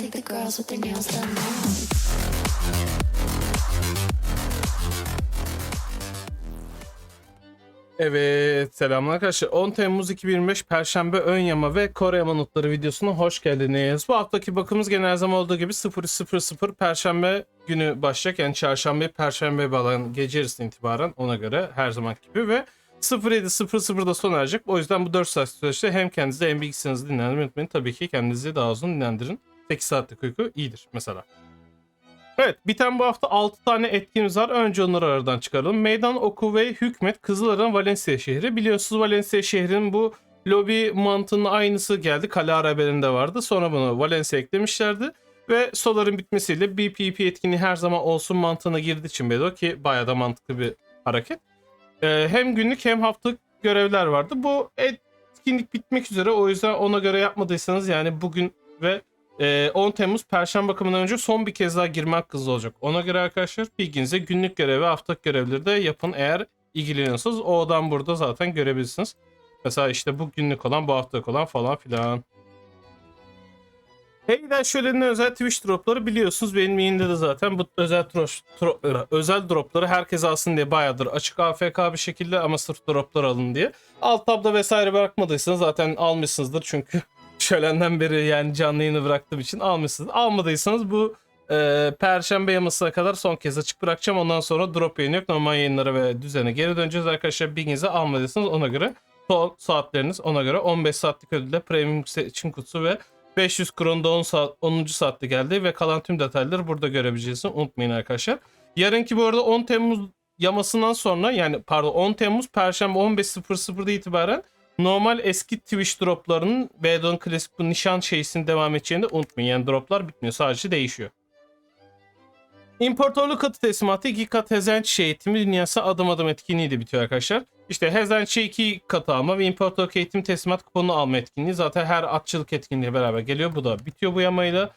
like the girls with their nails done now. Evet selamlar arkadaşlar. 10 Temmuz 2025 Perşembe ön yama ve Kore yama notları videosuna hoş geldiniz. Bu haftaki bakımız gene her zaman olduğu gibi 00.00 Perşembe günü başlayacak. Yani çarşamba Perşembe bağlanan gece yarısından itibaren ona göre her zaman gibi ve 07.00'da sona erecek. O yüzden bu 4 saat süreçte hem kendinizi hem bilgisayarınızı dinlendirmeyi unutmayın. Tabii ki kendinizi daha uzun dinlendirin. 8 saatlik uyku iyidir mesela. Evet biten bu hafta 6 tane etkinimiz var. Önce onları aradan çıkaralım. Meydan oku ve hükmet Kızılar'ın Valencia şehri. Biliyorsunuz Valencia şehrinin bu lobi mantığının aynısı geldi. Kale haberinde vardı. Sonra bunu Valencia eklemişlerdi. Ve Solar'ın bitmesiyle BPP etkinliği her zaman olsun mantığına girdiği için Bedo ki bayağı da mantıklı bir hareket. Ee, hem günlük hem haftalık görevler vardı. Bu etkinlik bitmek üzere o yüzden ona göre yapmadıysanız yani bugün ve ee, 10 Temmuz Perşembe bakımından önce son bir kez daha girme hakkınız olacak. Ona göre arkadaşlar bilginize günlük görevi, haftalık görevleri de yapın eğer ilgileniyorsanız. O odan burada zaten görebilirsiniz. Mesela işte bu günlük olan, bu haftalık olan falan filan. Heyden şölenin özel Twitch dropları biliyorsunuz. Benim yayında da zaten bu özel tro- tro- özel dropları herkes alsın diye bayağıdır açık AFK bir şekilde ama sırf droplar alın diye. Alt tabda vesaire bırakmadıysanız zaten almışsınızdır çünkü şölenden beri yani canlı yayını bıraktığım için almışsınız. Almadıysanız bu e, perşembe yamasına kadar son kez açık bırakacağım. Ondan sonra drop yayın yok. Normal yayınlara ve düzene geri döneceğiz arkadaşlar. Bilginizi almadıysanız ona göre son saatleriniz ona göre 15 saatlik ödülle premium seçim kutusu ve 500 kronda 10 saat 10. saatte geldi ve kalan tüm detayları burada görebileceksiniz. Unutmayın arkadaşlar. Yarınki bu arada 10 Temmuz yamasından sonra yani pardon 10 Temmuz Perşembe 15.00'da itibaren normal eski Twitch droplarının Bedon Klasik bu nişan şeysinin devam edeceğini de unutmayın. Yani droplar bitmiyor sadece değişiyor. İmparatorluk katı teslimatı 2 kat Hezençi eğitimi dünyası adım adım etkinliği de bitiyor arkadaşlar. İşte Hezençi 2 katı alma ve İmparatorluk eğitim teslimat kuponu alma etkinliği zaten her atçılık etkinliği beraber geliyor. Bu da bitiyor bu yamayla.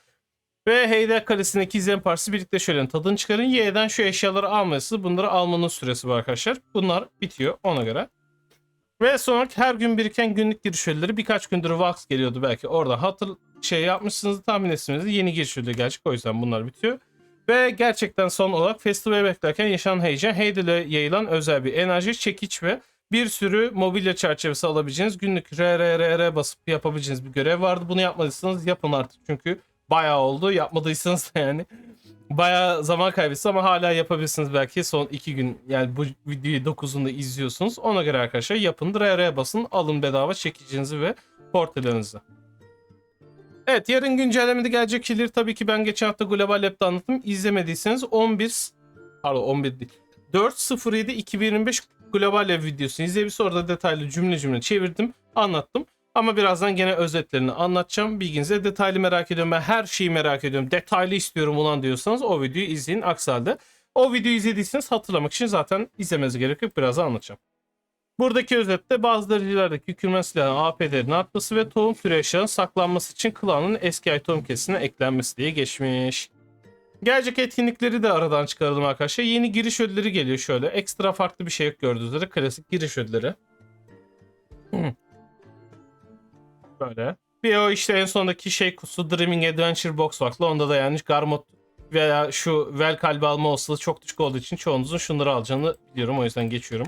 Ve Heyder Kalesi'ndeki izleyen partisi birlikte şöyle tadını çıkarın. Y'den şu eşyaları alması bunları almanın süresi var arkadaşlar. Bunlar bitiyor ona göre. Ve sonra her gün biriken günlük giriş ödülleri birkaç gündür Vax geliyordu belki. Orada hatır şey yapmışsınız tahmin etmişsiniz. Yeni giriş ödülü gelecek o yüzden bunlar bitiyor. Ve gerçekten son olarak festival beklerken yaşanan heyecan Heydil'e yayılan özel bir enerji, çekiç ve bir sürü mobilya çerçevesi alabileceğiniz günlük RRRR basıp yapabileceğiniz bir görev vardı. Bunu yapmadıysanız yapın artık çünkü bayağı oldu. Yapmadıysanız da yani bayağı zaman kaybettiniz ama hala yapabilirsiniz belki son iki gün yani bu videoyu 9'unda izliyorsunuz. Ona göre arkadaşlar yapın RR basın alın bedava çekicinizi ve portrelerinizi. Evet yarın güncellemede gelecek şeyleri tabii ki ben geçen hafta Global Lab'da anlattım. İzlemediyseniz 11 pardon 11 değil 4.07 2025 Global Lab videosunu izleyebilirsiniz. Orada detaylı cümle cümle çevirdim anlattım. Ama birazdan gene özetlerini anlatacağım. Bilginize detaylı merak ediyorum. Ben her şeyi merak ediyorum. Detaylı istiyorum ulan diyorsanız o videoyu izleyin. Aksi halde o videoyu izlediyseniz hatırlamak için zaten izlemeniz gerek yok. Birazdan anlatacağım. Buradaki özette bazı derecelerdeki hükümen silahın AP'lerin artması ve tohum türü saklanması için klanın eski ay tohum kesine eklenmesi diye geçmiş. Gelecek etkinlikleri de aradan çıkaralım arkadaşlar. Yeni giriş ödülleri geliyor şöyle. Ekstra farklı bir şey yok gördüğünüz üzere. Klasik giriş ödülleri. Hı. Böyle. Bir o işte en sondaki şey kutusu Dreaming Adventure Box vardı. Onda da yani Garmot veya şu Vel kalbi alma olasılığı çok düşük olduğu için çoğunuzun şunları alacağını biliyorum. O yüzden geçiyorum.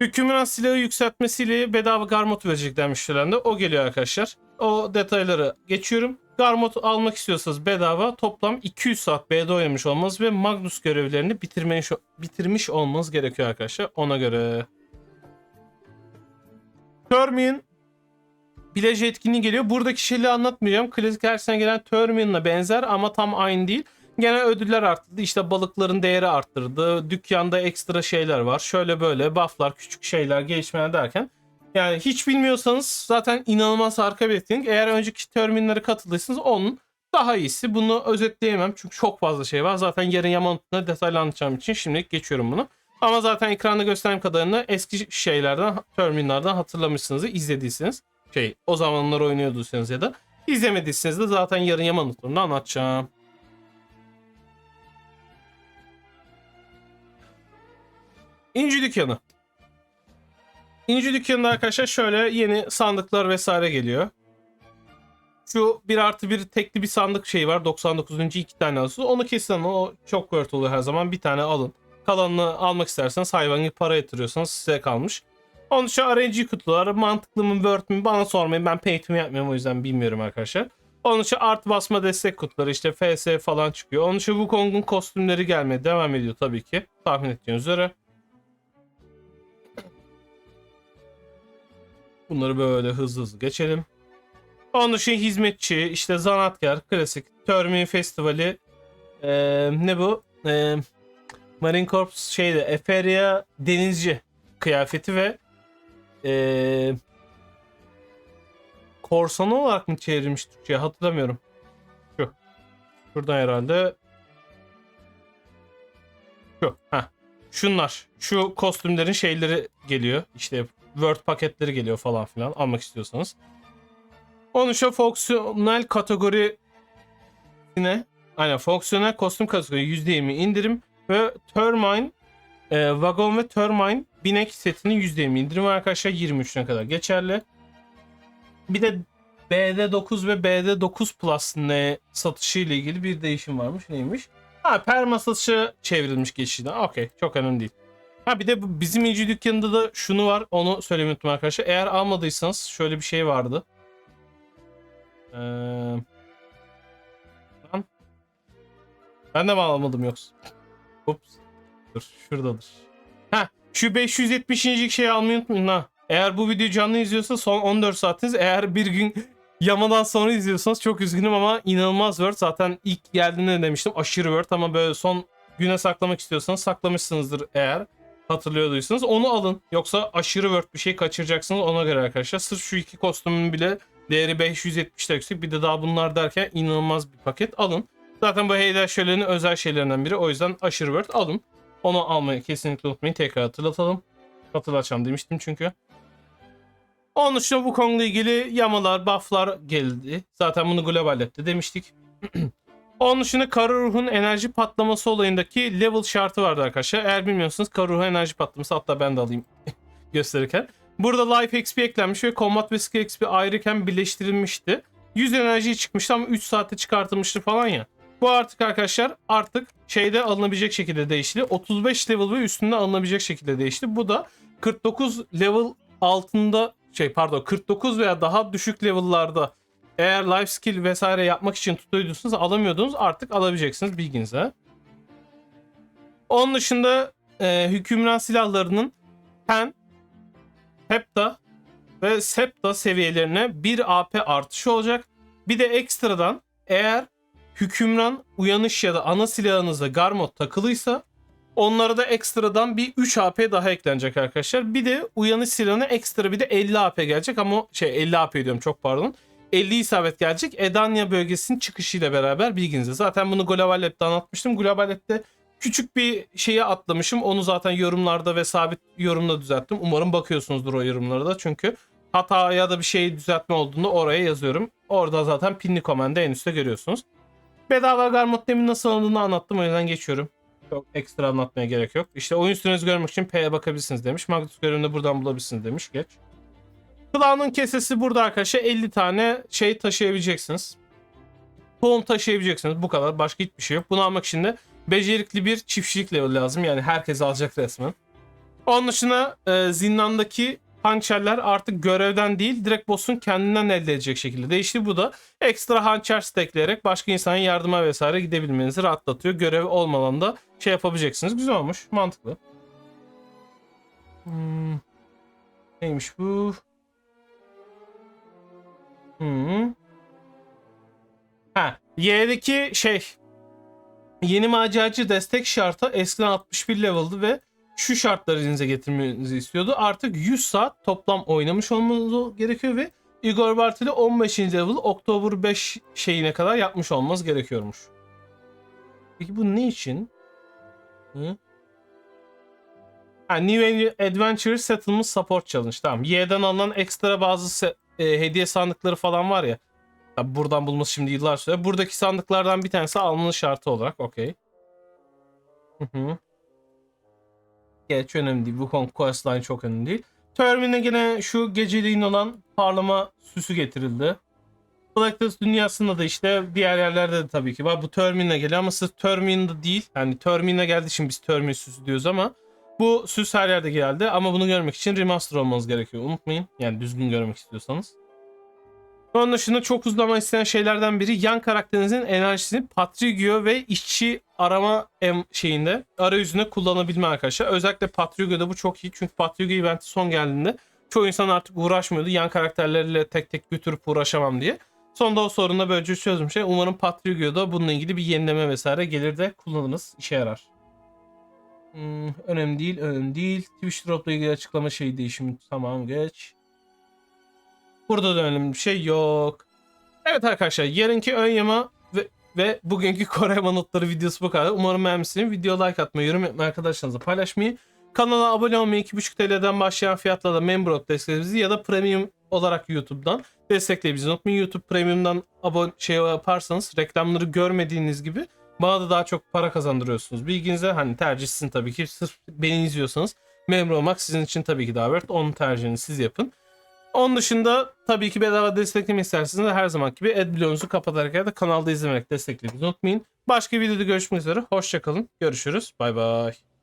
Hükümran silahı yükseltmesiyle bedava Garmot vereceklermiş şölende. O geliyor arkadaşlar. O detayları geçiyorum. Garmot almak istiyorsanız bedava toplam 200 saat BD oynamış olmanız ve Magnus görevlerini bitirmiş, bitirmiş olmanız gerekiyor arkadaşlar. Ona göre. Termin Bilaj etkinliği geliyor. Buradaki şeyleri anlatmayacağım. Klasik her sene gelen Termin'la benzer ama tam aynı değil. Gene ödüller arttırdı. İşte balıkların değeri arttırdı. Dükkanda ekstra şeyler var. Şöyle böyle bufflar, küçük şeyler, gelişmeler derken. Yani hiç bilmiyorsanız zaten inanılmaz harika bir etkinlik. Eğer önceki terminlere katıldıysanız onun daha iyisi. Bunu özetleyemem çünkü çok fazla şey var. Zaten yarın Yamanot'ta detaylı anlatacağım için şimdilik geçiyorum bunu. Ama zaten ekranda gösterdiğim kadarını eski şeylerden, terminlerden hatırlamışsınız, izlediyseniz. Şey, o zamanlar oynuyorduysanız ya da izlemediyseniz de zaten yarın Yamanot'ta anlatacağım. İnci dükkanı. İnci dükkanında arkadaşlar şöyle yeni sandıklar vesaire geliyor. Şu 1 artı 1 tekli bir sandık şey var. 99. iki tane alıyorsunuz. Onu kesin. O çok worth oluyor her zaman. Bir tane alın. Kalanını almak isterseniz hayvan para yatırıyorsanız size kalmış. Onun için RNG kutuları mantıklı mı worth mü bana sormayın. Ben pay yapmıyorum o yüzden bilmiyorum arkadaşlar. Onun için art basma destek kutuları işte FS falan çıkıyor. Onun için Wukong'un kostümleri gelmeye devam ediyor tabii ki. Tahmin ettiğiniz üzere. Bunları böyle hızlı hızlı geçelim. Onun için hizmetçi, işte zanaatkar, klasik, Termin Festivali, eee, ne bu? Eee, Marine Corps şeyde, Eferia denizci kıyafeti ve eee korsanı olarak mı çevrilmiş Türkçe'ye hatırlamıyorum. Şu. Şuradan herhalde. Şu. Heh. Şunlar. Şu kostümlerin şeyleri geliyor. İşte Word paketleri geliyor falan filan almak istiyorsanız. Onun şu fonksiyonel kategori ne? Aynen fonksiyonel kostüm kategori %20 indirim ve Termine e, Vagon ve Termine binek setinin %20 indirim arkadaşlar 23'üne kadar geçerli. Bir de BD9 ve BD9 Plus ne satışı ile ilgili bir değişim varmış. Neymiş? Ha perma satışı çevrilmiş geçişten. Okey çok önemli değil. Ha bir de bu bizim inci dükkanında da şunu var. Onu söylemeyi arkadaşlar. Eğer almadıysanız şöyle bir şey vardı. Ee. Ben de mi almadım yoksa? Ups. Dur şuradadır. Ha şu 570. şeyi almayı unutmayın ha. Eğer bu videoyu canlı izliyorsa son 14 saatiniz. Eğer bir gün yamadan sonra izliyorsanız çok üzgünüm ama inanılmaz Word. Zaten ilk geldiğinde demiştim aşırı Word ama böyle son güne saklamak istiyorsanız saklamışsınızdır eğer hatırlıyorduysanız onu alın. Yoksa aşırı Word bir şey kaçıracaksınız ona göre arkadaşlar. Sırf şu iki kostümün bile değeri 570 lira yüksek. Bir de daha bunlar derken inanılmaz bir paket alın. Zaten bu Heyder Şölen'in özel şeylerinden biri. O yüzden aşırı Word alın. Onu almayı kesinlikle unutmayın. Tekrar hatırlatalım. Hatırlatacağım demiştim çünkü. Onun dışında bu konuyla ilgili yamalar, bufflar geldi. Zaten bunu global etti demiştik. Onun dışında kara ruhun enerji patlaması olayındaki level şartı vardı arkadaşlar. Eğer bilmiyorsanız kara ruhu enerji patlaması hatta ben de alayım gösterirken. Burada life XP eklenmiş ve combat ve skill XP ayrıken birleştirilmişti. 100 enerji çıkmıştı ama 3 saatte çıkartılmıştı falan ya. Bu artık arkadaşlar artık şeyde alınabilecek şekilde değişti. 35 level ve üstünde alınabilecek şekilde değişti. Bu da 49 level altında şey pardon 49 veya daha düşük level'larda eğer life skill vesaire yapmak için tutuyorsunuz alamıyordunuz artık alabileceksiniz bilginize. Onun dışında e, hükümran silahlarının pen, hepta ve septa seviyelerine 1 AP artışı olacak. Bir de ekstradan eğer hükümran uyanış ya da ana silahınızda Garmod takılıysa onlara da ekstradan bir 3 AP daha eklenecek arkadaşlar. Bir de uyanış silahına ekstra bir de 50 AP gelecek ama şey 50 AP diyorum çok pardon. 50 isabet gelecek. Edanya bölgesinin çıkışıyla beraber bilginize. Zaten bunu Global Lab'de anlatmıştım. Global Lab'de küçük bir şeye atlamışım. Onu zaten yorumlarda ve sabit yorumda düzelttim. Umarım bakıyorsunuzdur o yorumlara da. Çünkü hata ya da bir şey düzeltme olduğunda oraya yazıyorum. Orada zaten pinli komanda en üstte görüyorsunuz. Bedava Garmot demin nasıl alındığını anlattım o yüzden geçiyorum. Çok ekstra anlatmaya gerek yok. İşte oyun sürenizi görmek için P'ye bakabilirsiniz demiş. Magnus görevini buradan bulabilirsiniz demiş. Geç. Clown'un kesesi burada arkadaşlar 50 tane şey taşıyabileceksiniz. Tohum taşıyabileceksiniz. Bu kadar. Başka hiçbir şey yok. Bunu almak için de becerikli bir çiftçilik level lazım. Yani herkes alacak resmen. Onun dışında e, zindandaki hançerler artık görevden değil direkt boss'un kendinden elde edecek şekilde değişti. Bu da ekstra hançer stackleyerek başka insanın yardıma vesaire gidebilmenizi rahatlatıyor. Görev olmadan da şey yapabileceksiniz. Güzel olmuş. Mantıklı. Hmm. Neymiş bu? Hmm. Ha, Y'deki şey yeni maceracı destek şartı eskiden 61 level'dı ve şu şartları elinize getirmenizi istiyordu. Artık 100 saat toplam oynamış olmanız gerekiyor ve Igor Bartel'i 15. level Oktober 5 şeyine kadar yapmış olmanız gerekiyormuş. Peki bu ne için? Hı? Ha, New Adventure Settlement Support Challenge. Tamam. Y'den alınan ekstra bazı e, hediye sandıkları falan var ya. Tabii buradan bulması şimdi yıllar sürer. Buradaki sandıklardan bir tanesi almanın şartı olarak. Okey. Hı hı. Geç önemli değil. Wukong Questline çok önemli değil. Termin'e gene şu geceliğin olan parlama süsü getirildi. Blacklist dünyasında da işte diğer yerlerde de tabii ki var. Bu Termin'le geliyor ama sırf Termin'de değil. Yani Termin'le geldiği için biz Termin süsü diyoruz ama bu süs her yerde geldi. Ama bunu görmek için remaster olmanız gerekiyor. Unutmayın. Yani düzgün görmek istiyorsanız. Onun dışında çok uzlama isteyen şeylerden biri yan karakterinizin enerjisini Patrigio ve işçi arama em şeyinde arayüzünde kullanabilme arkadaşlar. Özellikle Patrigio'da bu çok iyi. Çünkü Patrigio eventi son geldiğinde çoğu insan artık uğraşmıyordu. Yan karakterlerle tek tek götürüp uğraşamam diye. Sonunda o sorunu böylece çözmüş. Şey. Umarım Patrigio'da bununla ilgili bir yenileme vesaire gelir de kullanırız. işe yarar. Hmm, önemli değil, önemli değil. Twitch Drop'la ilgili açıklama şeyi değişimi tamam geç. Burada da önemli bir şey yok. Evet arkadaşlar yarınki ön yama ve, bugünkü Kore notları videosu bu kadar. Umarım beğenmişsiniz. Video like atmayı, yorum yapmayı, arkadaşlarınızla paylaşmayı. Kanala abone olmayı 2.5 TL'den başlayan fiyatla da member olup desteklerinizi ya da premium olarak YouTube'dan destekleyebilirsiniz. Unutmayın YouTube Premium'dan abone şey yaparsanız reklamları görmediğiniz gibi bana da daha çok para kazandırıyorsunuz. Bilginize hani tercih sizin tabii ki. Sırf beni izliyorsanız memur olmak sizin için tabii ki daha worth. Onun tercihini siz yapın. Onun dışında tabii ki bedava desteklemek isterseniz de her zaman gibi adblock'unuzu kapatarak ya da kanalda izlemerek desteklemeyi unutmayın. Başka videoda görüşmek üzere. Hoşçakalın. Görüşürüz. Bay bay.